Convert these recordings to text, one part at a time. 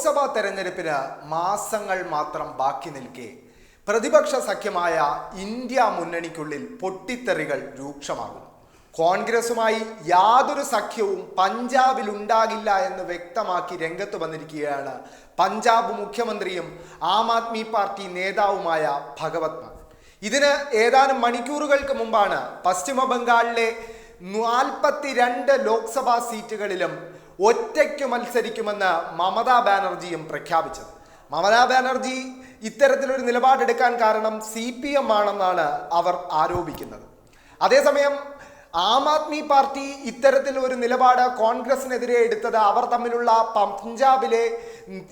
ലോക്സഭാ തെരഞ്ഞെടുപ്പിന് മാസങ്ങൾ മാത്രം ബാക്കി നിൽക്കെ. പ്രതിപക്ഷ സഖ്യമായ ഇന്ത്യ മുന്നണിക്കുള്ളിൽ പൊട്ടിത്തെറികൾ രൂക്ഷമാകുന്നു കോൺഗ്രസുമായി യാതൊരു സഖ്യവും പഞ്ചാബിൽ ഉണ്ടാകില്ല എന്ന് വ്യക്തമാക്കി രംഗത്ത് വന്നിരിക്കുകയാണ് പഞ്ചാബ് മുഖ്യമന്ത്രിയും ആം ആദ്മി പാർട്ടി നേതാവുമായ ഭഗവത് മാൻ. ഇതിന് ഏതാനും മണിക്കൂറുകൾക്ക് മുമ്പാണ് പശ്ചിമ ബംഗാളിലെ നാൽപ്പത്തിരണ്ട് ലോക്സഭാ സീറ്റുകളിലും ഒറ്റയ്ക്ക് മത്സരിക്കുമെന്ന് മമതാ ബാനർജിയും പ്രഖ്യാപിച്ചത്. മമതാ ബാനർജി ഇത്തരത്തിലൊരു നിലപാടെടുക്കാൻ കാരണം സി പി എം ആണെന്നാണ് അവർ ആരോപിക്കുന്നത്. അതേസമയം ആം ആദ്മി പാർട്ടി ഇത്തരത്തിൽ ഒരു നിലപാട് കോൺഗ്രസിനെതിരെ എടുത്തത് അവർ തമ്മിലുള്ള പഞ്ചാബിലെ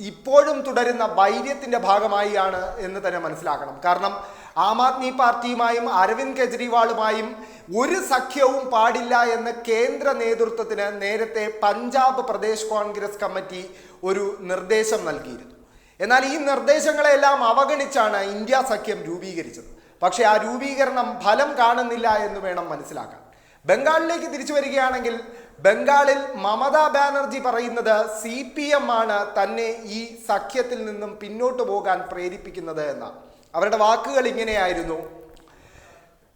ഇപ്പോഴും തുടരുന്ന വൈര്യത്തിന്റെ ഭാഗമായിയാണ് എന്ന് തന്നെ മനസ്സിലാക്കണം. കാരണം ആം ആദ്മി പാർട്ടിയുമായും അരവിന്ദ് കെജ്രിവാളുമായും ഒരു സഖ്യവും പാടില്ല എന്ന് കേന്ദ്ര നേതൃത്വത്തിന് നേരത്തെ പഞ്ചാബ് പ്രദേശ് കോൺഗ്രസ് കമ്മിറ്റി ഒരു നിർദ്ദേശം നൽകിയിരുന്നു. എന്നാൽ ഈ നിർദ്ദേശങ്ങളെല്ലാം അവഗണിച്ചാണ് ഇന്ത്യ സഖ്യം രൂപീകരിച്ചത്. പക്ഷേ ആ രൂപീകരണം ഫലം കാണുന്നില്ല എന്ന് വേണം മനസ്സിലാക്കാൻ. ബംഗാളിലേക്ക് തിരിച്ചു വരികയാണെങ്കിൽ ബംഗാളിൽ മമതാ ബാനർജി പറയുന്നത് സി പി എം ആണ് തന്നെ ഈ സഖ്യത്തിൽ നിന്നും പിന്നോട്ട് പോകാൻ പ്രേരിപ്പിക്കുന്നത് എന്ന്. അവരുടെ വാക്കുകൾ ഇങ്ങനെയായിരുന്നു.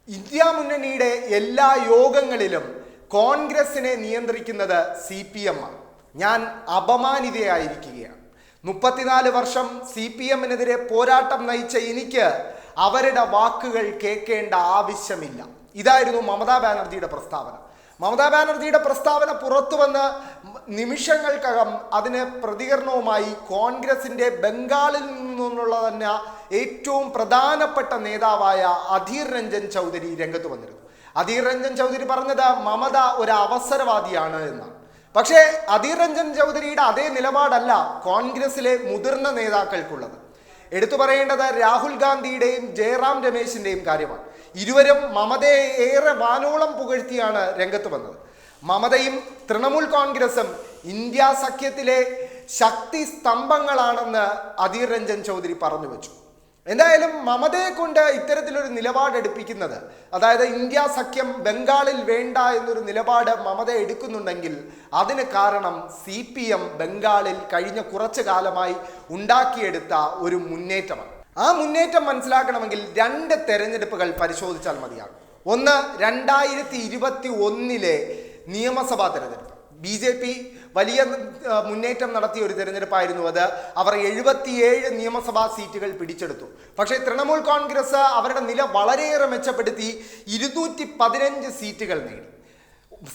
ഇന്ത്യ മുന്നണിയുടെ എല്ലാ യോഗങ്ങളിലും കോൺഗ്രസിനെ നിയന്ത്രിക്കുന്നത് സി പി എം ആണ്. ഞാൻ അപമാനിതയായിരിക്കുകയാണ്. മുപ്പത്തിനാല് വർഷം സി പി എമ്മിനെതിരെ പോരാട്ടം നയിച്ച എനിക്ക് അവരുടെ വാക്കുകൾ കേൾക്കേണ്ട ആവശ്യമില്ല. ഇതായിരുന്നു മമതാ ബാനർജിയുടെ പ്രസ്താവന. മമതാ ബാനർജിയുടെ പ്രസ്താവന പുറത്തു വന്ന് നിമിഷങ്ങൾക്കകം അതിന് പ്രതികരണവുമായി കോൺഗ്രസിന്റെ ബംഗാളിൽ നിന്നുള്ള തന്നെ ഏറ്റവും പ്രധാനപ്പെട്ട നേതാവായ അധീർ രഞ്ജൻ ചൗധരി രംഗത്ത് വന്നിരുന്നു. അധീർ രഞ്ജൻ ചൗധരി പറഞ്ഞത് മമത ഒരു അവസരവാദിയാണ് എന്നാണ്. പക്ഷേ അധീർ രഞ്ജൻ ചൗധരിയുടെ അതേ നിലപാടല്ല കോൺഗ്രസിലെ മുതിർന്ന നേതാക്കൾക്കുള്ളത്. എടുത്തു പറയേണ്ടത് രാഹുൽ ഗാന്ധിയുടെയും ജയറാം രമേശിന്റെയും കാര്യമാണ്. ഇരുവരും മമതയെ ഏറെ വാനോളം പുകഴ്ത്തിയാണ് രംഗത്ത് വന്നത്. മമതയും തൃണമൂൽ കോൺഗ്രസും ഇന്ത്യ സഖ്യത്തിലെ ശക്തി സ്തംഭങ്ങളാണെന്ന് അധീർ രഞ്ജൻ ചൗധരി പറഞ്ഞു വെച്ചു. എന്തായാലും മമതയെ കൊണ്ട് ഇത്തരത്തിലൊരു നിലപാടെടുപ്പിക്കുന്നത് അതായത് ഇന്ത്യ സഖ്യം ബംഗാളിൽ വേണ്ട എന്നൊരു നിലപാട് മമത എടുക്കുന്നുണ്ടെങ്കിൽ അതിന് കാരണം സി ബംഗാളിൽ കഴിഞ്ഞ കുറച്ചു കാലമായി ഉണ്ടാക്കിയെടുത്ത ഒരു മുന്നേറ്റമാണ്. ആ മുന്നേറ്റം മനസ്സിലാക്കണമെങ്കിൽ രണ്ട് തെരഞ്ഞെടുപ്പുകൾ പരിശോധിച്ചാൽ മതിയാകും. ഒന്ന് രണ്ടായിരത്തി ഇരുപത്തി ഒന്നിലെ നിയമസഭാ തെരഞ്ഞെടുപ്പ്. ബി ജെ പി വലിയ മുന്നേറ്റം നടത്തിയ ഒരു തെരഞ്ഞെടുപ്പായിരുന്നു അത്. അവർ എഴുപത്തിയേഴ് നിയമസഭാ സീറ്റുകൾ പിടിച്ചെടുത്തു. പക്ഷേ തൃണമൂൽ കോൺഗ്രസ് അവരുടെ നില വളരെയേറെ മെച്ചപ്പെടുത്തി. ഇരുന്നൂറ്റി പതിനഞ്ച് സീറ്റുകൾ നേടി.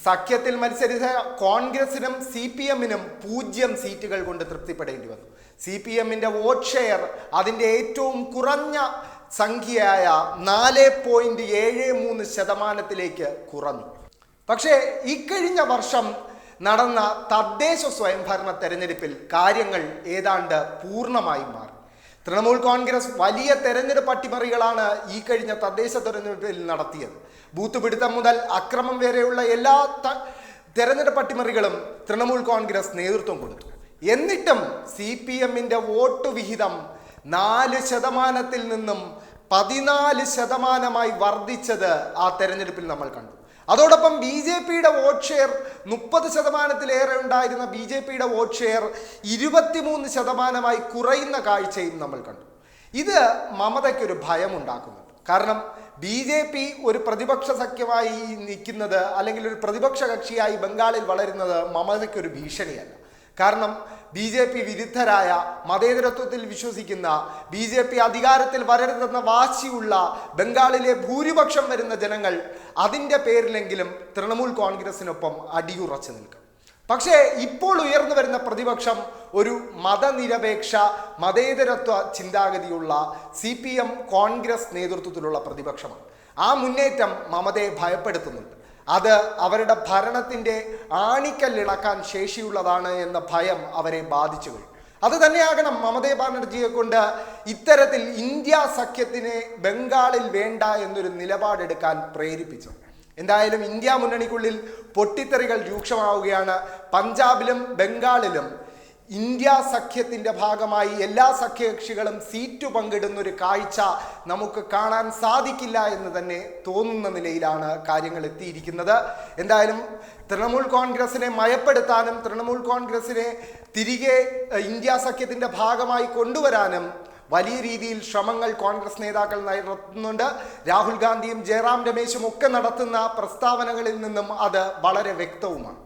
സഖ്യത്തിൽ മത്സരിച്ച കോൺഗ്രസിനും സി പി എമ്മിനും പൂജ്യം സീറ്റുകൾ കൊണ്ട് തൃപ്തിപ്പെടേണ്ടി വന്നു. സി പി എമ്മിന്റെ വോട്ട് ഷെയർ അതിന്റെ ഏറ്റവും കുറഞ്ഞ സംഖ്യയായ നാല് പോയിന്റ് ഏഴ് മൂന്ന് ശതമാനത്തിലേക്ക് കുറഞ്ഞു. പക്ഷേ ഇക്കഴിഞ്ഞ വർഷം നടന്ന തദ്ദേശ സ്വയംഭരണ തെരഞ്ഞെടുപ്പിൽ കാര്യങ്ങൾ ഏതാണ്ട് പൂർണമായി മാറി. തൃണമൂൽ കോൺഗ്രസ് വലിയ തെരഞ്ഞെടുപ്പ് അട്ടിമറികളാണ് ഈ കഴിഞ്ഞ തദ്ദേശ തെരഞ്ഞെടുപ്പിൽ നടത്തിയത്. ബൂത്ത് പിടുത്തം മുതൽ അക്രമം വരെയുള്ള എല്ലാ തെരഞ്ഞെടുപ്പ് അട്ടിമറികളും തൃണമൂൽ കോൺഗ്രസ് നേതൃത്വം കൊടുത്തു എന്നിട്ടും സി പി എമ്മിന്റെ വോട്ട് വിഹിതം നാല് ശതമാനത്തിൽ നിന്നും പതിനാല് ശതമാനമായി വർദ്ധിച്ചത് ആ തെരഞ്ഞെടുപ്പിൽ നമ്മൾ കണ്ടു. അതോടൊപ്പം ബി ജെ പിയുടെ വോട്ട് ഷെയർ മുപ്പത് ശതമാനത്തിലേറെ ഉണ്ടായിരുന്ന ബി ജെ പിയുടെ വോട്ട് ഷെയർ ഇരുപത്തിമൂന്ന് ശതമാനമായി കുറയുന്ന കാഴ്ചയും നമ്മൾ കണ്ടു. ഇത് മമതയ്ക്കൊരു ഭയം ഉണ്ടാക്കുന്നുണ്ട് കാരണം ബി ജെ പി ഒരു പ്രതിപക്ഷ സഖ്യമായി നിൽക്കുന്നത് അല്ലെങ്കിൽ ഒരു പ്രതിപക്ഷ കക്ഷിയായി ബംഗാളിൽ വളരുന്നത് മമതയ്ക്കൊരു ഭീഷണിയല്ല. കാരണം ബി ജെ പി വിരുദ്ധരായ മതേതരത്വത്തിൽ വിശ്വസിക്കുന്ന ബി ജെ പി അധികാരത്തിൽ വരരുതെന്ന വാശിയുള്ള ബംഗാളിലെ ഭൂരിപക്ഷം വരുന്ന ജനങ്ങൾ അതിന്റെ പേരിലെങ്കിലും തൃണമൂൽ കോൺഗ്രസിനൊപ്പം അടിയുറച്ചു നിൽക്കും. പക്ഷേ ഇപ്പോൾ ഉയർന്നു വരുന്ന പ്രതിപക്ഷം ഒരു മതനിരപേക്ഷ മതേതരത്വ ചിന്താഗതിയുള്ള സി പി എം കോൺഗ്രസ് നേതൃത്വത്തിലുള്ള പ്രതിപക്ഷമാണ്. ആ മുന്നേറ്റം മമതയെ ഭയപ്പെടുത്തുന്നുണ്ട്. അത് അവരുടെ ഭരണത്തിന്റെ ആണിക്കല്ലിളക്കാൻ ശേഷിയുള്ളതാണ് എന്ന ഭയം അവരെ ബാധിച്ചു കഴിഞ്ഞു അത് തന്നെയാകണം മമതാ ബാനർജിയെ കൊണ്ട് ഇത്തരത്തിൽ ഇന്ത്യ സഖ്യത്തിനെ ബംഗാളിൽ വേണ്ട എന്നൊരു നിലപാടെടുക്കാൻ പ്രേരിപ്പിച്ചത്. എന്തായാലും ഇന്ത്യ മുന്നണിക്കുള്ളിൽ പൊട്ടിത്തെറികൾ രൂക്ഷമാവുകയാണ്. പഞ്ചാബിലും ബംഗാളിലും ഇന്ത്യ സഖ്യത്തിന്റെ ഭാഗമായി എല്ലാ സഖ്യകക്ഷികളും സീറ്റ് പങ്കിടുന്ന ഒരു കാഴ്ച നമുക്ക് കാണാൻ സാധിക്കില്ല എന്ന് തന്നെ തോന്നുന്ന നിലയിലാണ് കാര്യങ്ങൾ എത്തിയിരിക്കുന്നത്. എന്തായാലും തൃണമൂൽ കോൺഗ്രസിനെ മയപ്പെടുത്താനും തൃണമൂൽ കോൺഗ്രസിനെ തിരികെ ഇന്ത്യ സഖ്യത്തിന്റെ ഭാഗമായി കൊണ്ടുവരാനും വലിയ രീതിയിൽ ശ്രമങ്ങൾ കോൺഗ്രസ് നേതാക്കൾ നടത്തുന്നുണ്ട്. രാഹുൽ ഗാന്ധിയും ജയറാം രമേശും ഒക്കെ നടത്തുന്ന പ്രസ്താവനകളിൽ നിന്നും അത് വളരെ വ്യക്തവുമാണ്.